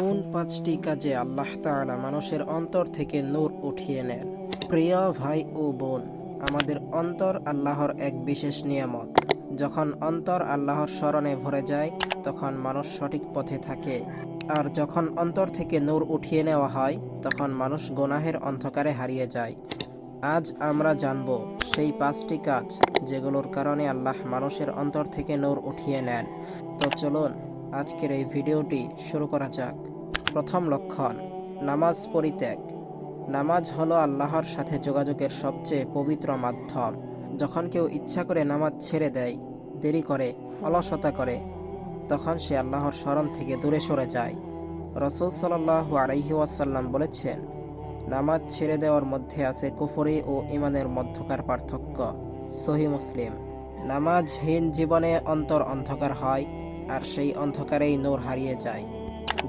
কোন পাঁচটি কাজে আল্লাহ তাআলা মানুষের অন্তর থেকে নূর উঠিয়ে নেন? প্রিয় ভাই ও বোন, আমাদের অন্তর আল্লাহর এক বিশেষ নিয়ামত। যখন অন্তর আল্লাহর স্মরণে ভরে যায়, তখন মানুষ সঠিক পথে থাকে। আর যখন অন্তর থেকে নূর উঠিয়ে নেওয়া হয়, তখন মানুষ গোনাহের অন্ধকারে হারিয়ে যায়। আজ আমরা জানব সেই পাঁচটি কাজ যেগুলোর কারণে আল্লাহ মানুষের অন্তর থেকে নূর উঠিয়ে নেন। তো চলুন আজকের এই ভিডিওটি শুরু করা যাক। প্রথম লক্ষণ, নামাজ পরিত্যাগ। নামাজ হলো আল্লাহর সাথে যোগাযোগের সবচেয়ে পবিত্র মাধ্যম। যখন কেউ ইচ্ছা করে নামাজ ছেড়ে দেয়, দেরি করে, অলসতা করে, তখন সে আল্লাহর স্মরণ থেকে দূরে সরে যায়। রসুল সাল্লাহ আলাইহি ওয়াসাল্লাম বলেছেন, নামাজ ছেড়ে দেওয়ার মধ্যে আছে কুফরি ও ইমানের মধ্যকার পার্থক্য। সহি মুসলিম, নামাজহীন জীবনে অন্তর অন্ধকার হয় আর সেই অন্ধকারেই নূর হারিয়ে যায়।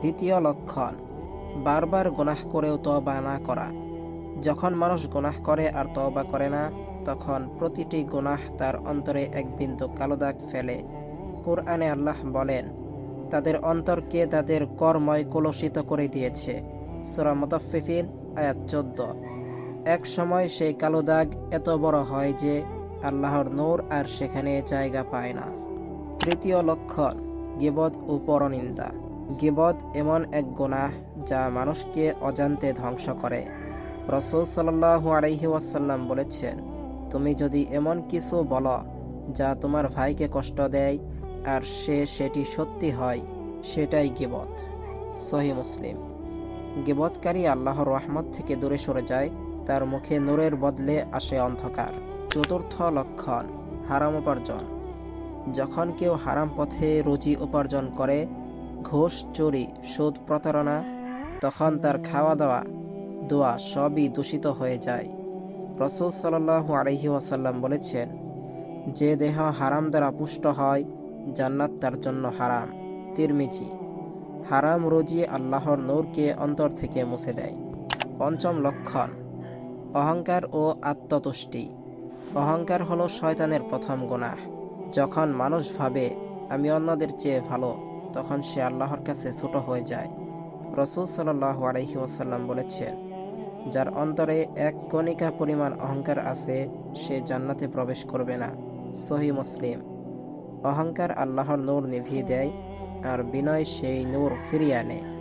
দ্বিতীয় লক্ষণ, বারবার গুনাহ করেও তবা না করা। যখন মানুষ গুনাহ করে আর তবা করে না, তখন প্রতিটি গুনাহ তার অন্তরে এক বিন্দু কালো দাগ ফেলে। কোরআনে আল্লাহ বলেন, তাদের অন্তরকে তাদের কর্ময় কলুষিত করে দিয়েছে। সুরা মুতাফিফিন আয়াত চোদ্দ। এক সময় সেই কালো দাগ এত বড় হয় যে আল্লাহর নূর আর সেখানে জায়গা পায় না। তৃতীয় লক্ষণ গিবদ ও পরনিন্দা। গিবদ এমন এক গুনাহ যা মানুষকে অজান্তে ধ্বংস করে। রসুল সাল্লাহু আলাইহি ওয়াসাল্লাম বলেছেন, তুমি যদি এমন কিছু বলো যা তোমার ভাইকে কষ্ট দেয়, আর সে সেটি সত্যি হয়, সেটাই গিবত। সহি মুসলিম। গিবতকারী আল্লাহর রহমত থেকে দূরে সরে যায়, তার মুখে নূরের বদলে আসে অন্ধকার। চতুর্থ লক্ষণ, হারাম উপার্জন। যখন কেউ হারাম পথে রুজি উপার্জন করে, ঘুষ, চুরি, সুদ, প্রতারণা, তখন তার খাওয়া দাওয়া দোয়া সবই দূষিত হয়ে যায়। রসুল সাল্লাহু আলহি ওয়াসাল্লাম বলেছেন, যে দেহ হারাম দ্বারা পুষ্ট হয়, জান্নাত তার জন্য হারাম। তিরমিজি, হারাম রুজি আল্লাহর নূরকে অন্তর থেকে মুছে দেয়। পঞ্চম লক্ষণ, অহংকার ও আত্মতুষ্টি। অহংকার হলো শয়তানের প্রথম গুনাহ। যখন মানুষ ভাবে, আমি অন্যদের চেয়ে ভালো, তখন সে আল্লাহর কাছে ছোট হয়ে যায়। রসুল সাল্লাহ আলহি ওয়াসাল্লাম বলেছেন, যার অন্তরে এক কণিকা পরিমাণ অহংকার আছে, সে জান্নাতে প্রবেশ করবে না। সহি মুসলিম। অহংকার আল্লাহর নূর নিভিয়ে দেয়, আর বিনয় সেই নূর ফিরিয়ে আনে।